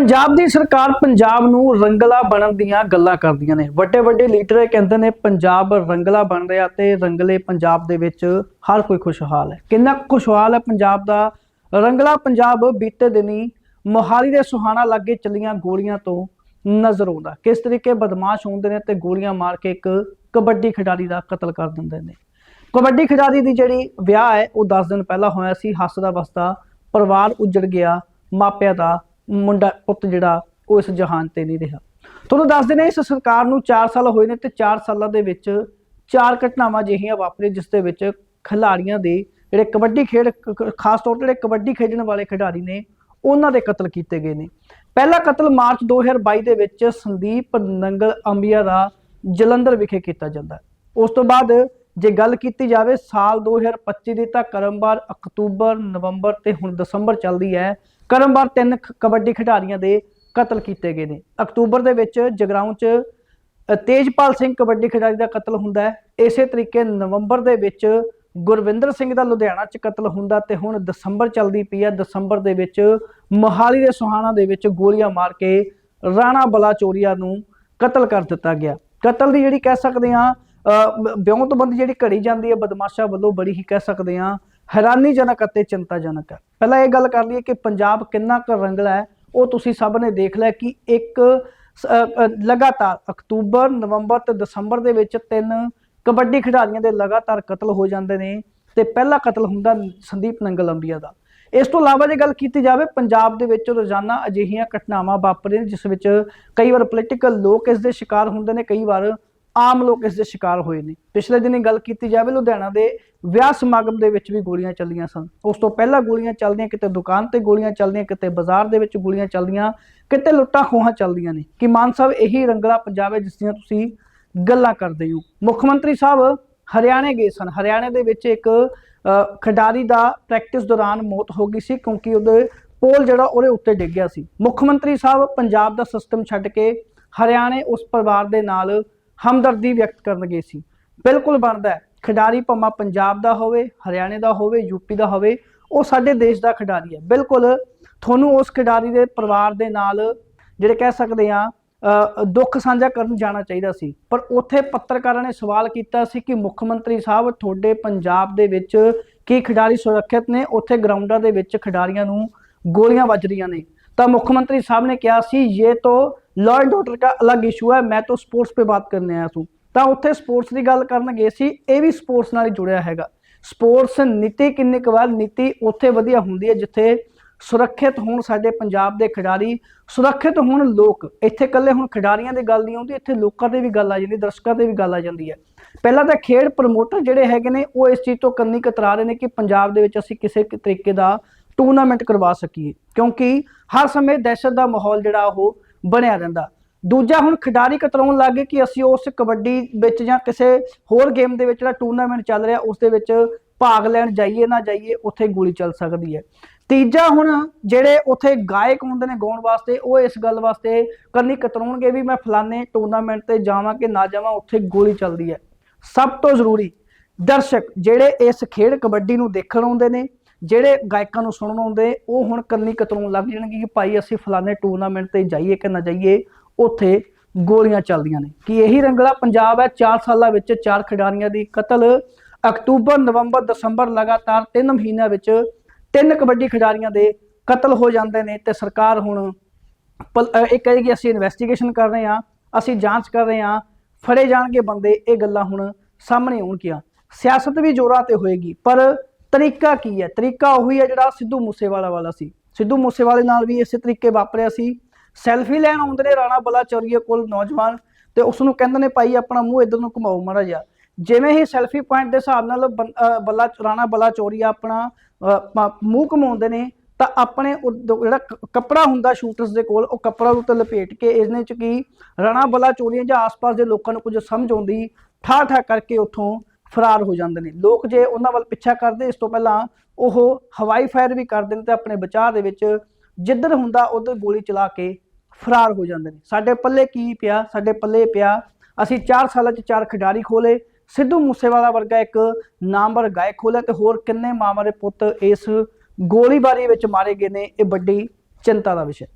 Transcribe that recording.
ਪੰਜਾਬ ਦੀ ਸਰਕਾਰ ਪੰਜਾਬ ਨੂੰ ਰੰਗਲਾ ਬਣਨ ਦੀਆਂ ਗੱਲਾਂ ਕਰਦੀਆਂ ਨੇ। ਵੱਡੇ ਵੱਡੇ ਲੀਡਰ ਕਹਿੰਦੇ ਨੇ, ਪੰਜਾਬ ਰੰਗਲਾ ਬਣ ਰਿਹਾ ਤੇ ਰੰਗਲੇ ਪੰਜਾਬ ਦੇ ਵਿੱਚ ਹਰ ਕੋਈ ਖੁਸ਼ਹਾਲ ਹੈ। ਕਿੰਨਾ ਖੁਸ਼ਹਾਲ ਹੈ ਪੰਜਾਬ ਦਾ। ਰੰਗਲਾ ਪੰਜਾਬ ਬੀਤੇ ਦਿਨੀ ਮੋਹਾਲੀ ਦੇ ਸੁਹਾਣਾ ਲਾਗੇ ਚੱਲੀਆਂ ਗੋਲੀਆਂ ਤੋਂ ਨਜ਼ਰ ਆਉਂਦਾ। ਕਿਸ ਤਰੀਕੇ ਬਦਮਾਸ਼ ਹੁੰਦੇ ਨੇ ਤੇ ਗੋਲੀਆਂ ਮਾਰ ਕੇ ਇੱਕ ਕਬੱਡੀ ਖਿਡਾਰੀ ਦਾ ਕਤਲ ਕਰ ਦਿੰਦੇ ਨੇ। ਕਬੱਡੀ ਖਿਡਾਰੀ ਦੀ ਜਿਹੜੀ ਵਿਆਹ ਹੈ, ਉਹ 10 ਦਿਨ ਪਹਿਲਾਂ ਹੋਇਆ ਸੀ। ਹੱਸਦਾ ਵਸਦਾ ਪਰਿਵਾਰ ਉੱਜੜ ਗਿਆ, ਮਾਪਿਆਂ ਦਾ ਮੁੰਡਾ, ਪੁੱਤ ਜਿਹੜਾ, ਉਹ ਇਸ ਜਹਾਨ ਤੇ ਨਹੀਂ ਰਿਹਾ। ਤੁਹਾਨੂੰ ਦੱਸ ਦਿੰਦੇ ਇਸ ਸਰਕਾਰ ਨੂੰ 4 ਸਾਲ ਹੋਏ ਨੇ ਤੇ 4 ਸਾਲਾਂ ਦੇ ਵਿੱਚ ਚਾਰ ਘਟਨਾਵਾਂ ਅਜਿਹੀਆਂ ਵਾਪਰੀਆਂ, ਜਿਸ ਦੇ ਵਿੱਚ ਖਿਡਾਰੀਆਂ ਦੇ ਜਿਹੜੇ ਕਬੱਡੀ ਖੇਡ ਕ- ਖਾਸ ਤੌਰ ਤੇ ਜਿਹੜੇ ਕਬੱਡੀ ਖੇਡਣ ਵਾਲੇ ਖਿਡਾਰੀ ਨੇ, ਉਹਨਾਂ ਦੇ ਕਤਲ ਕੀਤੇ ਗਏ ਨੇ। ਪਹਿਲਾ ਕਤਲ ਮਾਰਚ 2022 ਦੇ ਵਿੱਚ ਸੰਦੀਪ ਨੰਗਲ ਅੰਬੀਆ ਦਾ ਜਲੰਧਰ ਵਿਖੇ ਕੀਤਾ ਜਾਂਦਾ ਉਸ ਤੋਂ ਬਾਅਦ ਜੇ ਗੱਲ ਕੀਤੀ ਜਾਵੇ, ਸਾਲ 2025 ਦੀ ਤਾਂ ਕਰਮਵਾਰ ਅਕਤੂਬਰ, ਨਵੰਬਰ ਤੇ ਹੁਣ ਦਸੰਬਰ ਚੱਲਦੀ ਹੈ। ਕਰਮਵਾਰ ਤਿੰਨ ਕਬੱਡੀ ਖਿਡਾਰੀਆਂ ਦੇ ਕਤਲ ਕੀਤੇ ਗਏ ਨੇ। ਅਕਤੂਬਰ ਦੇ ਵਿੱਚ ਜਗਰਾਉਂ 'ਚ ਤੇਜਪਾਲ ਸਿੰਘ ਕਬੱਡੀ ਖਿਡਾਰੀ ਦਾ ਕਤਲ ਹੁੰਦਾ ਹੈ। ਇਸੇ ਤਰੀਕੇ ਨਵੰਬਰ ਦੇ ਵਿੱਚ ਗੁਰਵਿੰਦਰ ਸਿੰਘ ਦਾ ਲੁਧਿਆਣਾ 'ਚ ਕਤਲ ਹੁੰਦਾ ਤੇ ਹੁਣ ਦਸੰਬਰ ਚੱਲਦੀ ਪਈ ਹੈ। ਦਸੰਬਰ ਦੇ ਵਿੱਚ ਮੋਹਾਲੀ ਦੇ ਸੁਹਾਣਾ ਦੇ ਵਿੱਚ ਗੋਲੀਆਂ ਮਾਰ ਕੇ ਰਾਣਾ ਬਲਾਚੋਰੀਆ ਨੂੰ ਕਤਲ ਕਰ ਦਿੱਤਾ ਗਿਆ। ਕਤਲ ਦੀ ਜਿਹੜੀ ਕਹਿ ਸਕਦੇ ਆ ਵਿਉਂਤਬੰਦੀ ਜਿਹੜੀ ਘੜੀ ਜਾਂਦੀ ਹੈ, ਬਦਮਾਸ਼ਾ ਵੱਲੋਂ ਬੜੀ ਹੀ ਕਹਿ ਸਕਦੇ ਆ ਹੈਰਾਨੀਜਨਕ ਅਤੇ ਚਿੰਤਾਜਨਕ ਹੈ। ਪਹਿਲਾਂ ਇਹ ਗੱਲ ਕਰ ਲਈਏ ਕਿ ਪੰਜਾਬ ਕਿੰਨਾ ਕੁ ਰੰਗਲਾ ਹੈ, ਉਹ ਤੁਸੀਂ ਸਭ ਨੇ ਦੇਖ ਲਿਆ ਕਿ ਇੱਕ ਲਗਾਤਾਰ ਅਕਤੂਬਰ, ਨਵੰਬਰ ਤੇ ਦਸੰਬਰ ਦੇ ਵਿੱਚ ਤਿੰਨ ਕਬੱਡੀ ਖਿਡਾਰੀਆਂ ਦੇ ਲਗਾਤਾਰ ਕਤਲ ਹੋ ਜਾਂਦੇ ਨੇ ਤੇ ਪਹਿਲਾ ਕਤਲ ਹੁੰਦਾ ਸੰਦੀਪ ਨੰਗਲ ਅੰਬੀਆ ਦਾ। ਇਸ ਤੋਂ ਇਲਾਵਾ ਜੇ ਗੱਲ ਕੀਤੀ ਜਾਵੇ, ਪੰਜਾਬ ਦੇ ਵਿੱਚ ਰੋਜ਼ਾਨਾ ਅਜਿਹੀਆਂ ਘਟਨਾਵਾਂ ਵਾਪਰਦੀਆਂ ਨੇ, ਜਿਸ ਵਿੱਚ ਕਈ ਵਾਰ ਪੋਲੀਟੀਕਲ ਲੋਕ ਇਸ ਦੇ ਸ਼ਿਕਾਰ ਹੁੰਦੇ ਨੇ, ਕਈ ਵਾਰ ਆਮ ਲੋਕ ਇਸ ਦੇ ਸ਼ਿਕਾਰ ਹੋਏ ਨੇ। ਪਿਛਲੇ ਦਿਨੀ ਗੱਲ ਕੀਤੀ ਜਾਵੇ ਲੁਧਿਆਣਾ ਦੇ ਵਿਆਹ ਸਮਾਗਮ ਦੇ ਵਿੱਚ ਵੀ ਗੋਲੀਆਂ ਚੱਲੀਆਂ ਸਨ। ਉਸ ਤੋਂ ਪਹਿਲਾਂ ਗੋਲੀਆਂ ਚੱਲਦੀਆਂ ਕਿਤੇ ਦੁਕਾਨ ਤੇ ਗੋਲੀਆਂ ਚੱਲਦੀਆਂ ਕਿਤੇ ਬਾਜ਼ਾਰ ਦੇ ਵਿੱਚ ਗੋਲੀਆਂ ਚੱਲਦੀਆਂ ਕਿਤੇ ਲੁੱਟਾਂ ਖੋਹਾਂ ਚੱਲਦੀਆਂ ਨੇ। ਕਿ ਮਾਨ ਸਾਹਿਬ ਇਹੀ ਰੰਗਲਾ ਪੰਜਾਬ ਹੈ ਜਿਸ ਦੀਆਂ ਤੁਸੀਂ ਗੱਲਾਂ ਕਰਦੇ ਹੋ। ਮੁੱਖ ਮੰਤਰੀ ਸਾਹਿਬ ਹਰਿਆਣੇ ਗਏ ਸਨ। ਹਰਿਆਣੇ ਦੇ ਵਿੱਚ ਇੱਕ ਅ, ਖਿਡਾਰੀ ਦਾ ਪ੍ਰੈਕਟਿਸ ਦੌਰਾਨ ਮੌਤ ਹੋ ਗਈ ਸੀ ਕਿਉਂਕਿ ਉਹਦੇ ਪੋਲ ਜਿਹੜਾ ਉਹਦੇ ਉੱਤੇ ਡਿੱਗ ਗਿਆ ਸੀ। ਮੁੱਖ ਮੰਤਰੀ ਸਾਹਿਬ ਪੰਜਾਬ ਦਾ ਸਿਸਟਮ ਛੱਡ ਕੇ ਹਰਿਆਣੇ ਉਸ ਪਰਿਵਾਰ ਦੇ ਨਾਲ ਹਮਦਰਦੀ ਵਿਅਕਤ ਕਰਨ ਗਏ ਸੀ। ਬਿਲਕੁਲ ਬਣਦਾ ਹੈ। ਖਿਡਾਰੀ ਭਾਵੇਂ ਪੰਜਾਬ ਦਾ ਹੋਵੇ, ਹਰਿਆਣੇ ਦਾ ਹੋਵੇ ਯੂਪੀ ਦਾ ਹੋਵੇ, ਉਹ ਸਾਡੇ ਦੇਸ਼ ਦਾ ਖਿਡਾਰੀ ਹੈ। ਬਿਲਕੁਲ ਤੁਹਾਨੂੰ ਉਸ ਖਿਡਾਰੀ ਦੇ ਪਰਿਵਾਰ ਦੇ ਨਾਲ ਜਿਹੜੇ ਕਹਿ ਸਕਦੇ ਆ ਦੁੱਖ ਸਾਂਝਾ ਕਰਨ ਜਾਣਾ ਚਾਹੀਦਾ ਸੀ। ਪਰ ਉੱਥੇ ਪੱਤਰਕਾਰਾਂ ਨੇ ਸਵਾਲ ਕੀਤਾ ਸੀ ਕਿ ਮੁੱਖ ਮੰਤਰੀ ਸਾਹਿਬ, ਤੁਹਾਡੇ ਪੰਜਾਬ ਦੇ ਵਿੱਚ ਕੀ ਖਿਡਾਰੀ ਸੁਰੱਖਿਅਤ ਨੇ? ਉੱਥੇ ਗਰਾਊਂਡਾਂ ਦੇ ਵਿੱਚ ਖਿਡਾਰੀਆਂ ਨੂੰ ਗੋਲੀਆਂ ਵੱਜ ਰਹੀਆਂ ਨੇ। ਤਾਂ ਮੁੱਖ ਮੰਤਰੀ साहब ने किया सी ये तो लॉ एंड ऑर्डर का अलग इशू है मैं तो स्पोर्ट्स पे बात करने आया हूँ ਤਾਂ ਉੱਥੇ ਸਪੋਰਟਸ ਦੀ ਗੱਲ ਕਰਨ ਗਏ ਸੀ ਇਹ ਵੀ ਸਪੋਰਟਸ ਨਾਲ ਹੀ ਜੁੜਿਆ ਹੈਗਾ ਸਪੋਰਟਸ ਨੀਤੀ ਕਿੰਨੇ ਕੁ ਵਾਰ ਨੀਤੀ ਉੱਥੇ ਵਧੀਆ ਹੁੰਦੀ ਹੈ ਜਿੱਥੇ ਸੁਰੱਖਿਅਤ ਹੋਣ ਸਾਡੇ ਪੰਜਾਬ ਦੇ ਖਿਡਾਰੀ ਸੁਰੱਖਿਅਤ ਹੋਣ ਲੋਕ ਇੱਥੇ ਇਕੱਲੇ ਹੁਣ ਖਿਡਾਰੀਆਂ ਦੀ ਗੱਲ ਨਹੀਂ ਆਉਂਦੀ ਇੱਥੇ ਲੋਕਾਂ ਤੇ ਵੀ ਗੱਲ ਆ ਜਾਂਦੀ ਦਰਸ਼ਕਾਂ ਤੇ ਵੀ ਗੱਲ ਆ ਜਾਂਦੀ ਹੈ ਪਹਿਲਾਂ ਤਾਂ ਖੇਡ ਪ੍ਰਮੋਟਰ ਜਿਹੜੇ ਹੈਗੇ ਨੇ ਉਹ ਇਸ ਚੀਜ਼ ਤੋਂ ਕੰਨੀ ਕਤਰਾ ਰਹੇ ਨੇ ਕਿ ਪੰਜਾਬ ਦੇ ਵਿੱਚ ਅਸੀਂ ਕਿਸੇ ਕਿ ਤਰੀਕੇ ਦਾ ਟੂਰਨਾਮੈਂਟ ਕਰਵਾ ਸਕੀਏ, ਕਿਉਂਕਿ ਹਰ ਸਮੇਂ ਦਹਿਸ਼ਤ ਦਾ ਮਾਹੌਲ ਜਿਹੜਾ ਉਹ ਬਣਿਆ ਰਹਿੰਦਾ। ਦੂਜਾ ਹੁਣ ਖਿਡਾਰੀ ਕਤਰਾਉਣ ਲੱਗੇ ਕਿ ਅਸੀਂ ਉਸ ਕਬੱਡੀ ਵਿੱਚ ਜਾਂ ਕਿਸੇ ਹੋਰ ਗੇਮ ਦੇ ਵਿੱਚ ਜਿਹੜਾ ਟੂਰਨਾਮੈਂਟ ਚੱਲ ਰਿਹਾ, ਉਸ ਦੇ ਵਿੱਚ ਭਾਗ ਲੈਣ ਜਾਈਏ ਨਾ ਜਾਈਏ, ਉੱਥੇ ਗੋਲੀ ਚੱਲ ਸਕਦੀ ਹੈ। ਤੀਜਾ ਹੁਣ ਜਿਹੜੇ ਉੱਥੇ ਗਾਇਕ ਹੁੰਦੇ ਨੇ ਗਾਉਣ ਵਾਸਤੇ, ਉਹ ਇਸ ਗੱਲ ਵਾਸਤੇ ਕੰਨੀ ਕਤਰਾਉਣਗੇ ਵੀ ਮੈਂ ਫਲਾਣੇ ਟੂਰਨਾਮੈਂਟ ਤੇ ਜਾਵਾਂ ਕਿ ਨਾ ਜਾਵਾਂ, ਉੱਥੇ ਗੋਲੀ ਚੱਲਦੀ ਹੈ। ਸਭ ਤੋਂ ਜ਼ਰੂਰੀ ਦਰਸ਼ਕ ਜਿਹੜੇ ਇਸ ਖੇਡ ਕਬੱਡੀ ਨੂੰ ਦੇਖਣ ਆਉਂਦੇ ਨੇ ਜਿਹੜੇ ਗਾਇਕਾਂ ਨੂੰ ਸੁਣਨ ਆਉਂਦੇ, ਉਹ ਹੁਣ ਕੰਨੀ ਕਤਰਾਉਣ ਲੱਗ ਜਾਣਗੇ ਕਿ ਭਾਈ ਅਸੀਂ ਫਲਾਣੇ ਟੂਰਨਾਮੈਂਟ ਤੇ ਜਾਈਏ ਕਿ ਨਾ ਜਾਈਏ, ਉੱਥੇ ਗੋਲੀਆਂ ਚੱਲਦੀਆਂ ਨੇ। ਕਿ ਇਹੀ ਰੰਗਲਾ ਪੰਜਾਬ ਹੈ? 4 ਸਾਲਾਂ ਵਿੱਚ ਚਾਰ ਖਿਡਾਰੀਆਂ ਦੀ ਕਤਲ, ਅਕਤੂਬਰ, ਨਵੰਬਰ, ਦਸੰਬਰ ਲਗਾਤਾਰ 3 ਮਹੀਨਿਆਂ ਵਿੱਚ ਤਿੰਨ ਕਬੱਡੀ ਖਿਡਾਰੀਆਂ ਦੇ ਕਤਲ ਹੋ ਜਾਂਦੇ ਨੇ ਤੇ ਸਰਕਾਰ ਹੁਣ ਪਲ- ਅਹ ਇਹ ਕਹੇਗੀ ਅਸੀਂ ਇਨਵੈਸਟੀਗੇਸ਼ਨ ਕਰ ਰਹੇ ਹਾਂ, ਅਸੀਂ ਜਾਂਚ ਕਰ ਰਹੇ ਹਾਂ, ਫੜੇ ਜਾਣਗੇ ਬੰਦੇ, ਇਹ ਗੱਲਾਂ ਹੁਣ ਸਾਹਮਣੇ ਆਉਣਗੀਆਂ। ਸਿਆਸਤ ਵੀ ਜ਼ੋਰਾਂ ਤੇ ਹੋਏਗੀ, ਪਰ ਤਰੀਕਾ ਕੀ ਹੈ? ਤਰੀਕਾ ਉਹੀ ਹੈ ਜਿਹੜਾ ਸਿੱਧੂ ਮੂਸੇਵਾਲਾ ਵਾਲਾ ਸੀ। ਸਿੱਧੂ ਮੂਸੇਵਾਲੇ ਨਾਲ ਵੀ ਇਸੇ ਤਰੀਕੇ ਵਾਪਰਿਆ ਸੀ। ਸੈਲਫੀ ਲੈਣ ਆਉਂਦੇ ਨੇ ਰਾਣਾ ਬਲਾਚੌਰੀਆ ਕੋਲ ਨੌਜਵਾਨ ਤੇ ਉਸ ਨੂੰ ਕਹਿੰਦੇ ਨੇ, ਭਾਈ, ਆਪਣਾ ਮੂੰਹ ਇਧਰ ਨੂੰ ਘੁਮਾਓ ਮਾੜਾ ਜਿਹਾ। ਜਿਵੇਂ ਹੀ ਸੈਲਫੀ ਪੁਆਇੰਟ ਦੇ ਹਿਸਾਬ ਨਾਲ ਬੰ- ਅਹ ਬੱਲਾ, ਰਾਣਾ ਬਲਾਚੌਰੀਆ ਆਪਣਾ ਮੂੰਹ ਘੁਮਾਉਂਦੇ ਨੇ, ਤਾਂ ਆਪਣੇ ਉਹ ਜਿਹੜਾ ਕ- ਕੱਪੜਾ ਹੁੰਦਾ ਸ਼ੂਟਰਸ ਦੇ ਕੋਲ, ਉਹ ਕੱਪੜਾ ਉੱਤੇ ਲਪੇਟ ਕੇ ਇਹਨੇ ਚ ਕੀ? ਰਾਣਾ ਬਲਾ ਚੋਰੀਆਂ ਜਾਂ ਆਸ-ਪਾਸ ਦੇ ਲੋਕਾਂ ਨੂੰ ਕੁਝ ਸਮਝ ਆਉਂਦੀ ਠਾ ਠਾ ਕਰਕੇ ਉੱਥੋਂ ਫਰਾਰ ਹੋ ਜਾਂਦੇ ਨੇ। ਲੋਕ ਜੇ ਉਹਨਾਂ ਵੱਲ ਪਿੱਛਾ ਕਰਦੇ, ਇਸ ਤੋਂ ਪਹਿਲਾਂ ਉਹ ਹਵਾਈ ਫਾਇਰ ਵੀ ਕਰਦੇ ਨੇ ਤੇ ਆਪਣੇ ਬਚਾਅ ਦੇ ਵਿੱਚ ਜਿੱਧਰ ਹੁੰਦਾ, ਉਧਰ ਗੋਲੀ ਚਲਾ ਕੇ ਫਰਾਰ ਹੋ ਜਾਂਦੇ ਨੇ। ਸਾਡੇ ਪੱਲੇ ਕੀ ਪਿਆ? ਸਾਡੇ ਪੱਲੇ ਪਿਆ, ਅਸੀਂ 4 ਸਾਲਾਂ 'ਚ ਚਾਰ ਖਿਡਾਰੀ ਖੋਲੇ ਸਿੱਧੂ ਮੂਸੇਵਾਲਾ ਵਰਗਾ ਇੱਕ ਨਾਮਵਰ ਗਾਇਕ ਖੋਲਿਆ ਤੇ ਹੋਰ ਕਿੰਨੇ ਮਾਂ ਦੇ ਪੁੱਤ ਇਸ ਗੋਲੀਬਾਰੀ ਵਿੱਚ ਮਾਰੇ ਗਏ ਨੇ, ਇਹ ਵੱਡੀ ਚਿੰਤਾ ਦਾ ਵਿਸ਼ਾ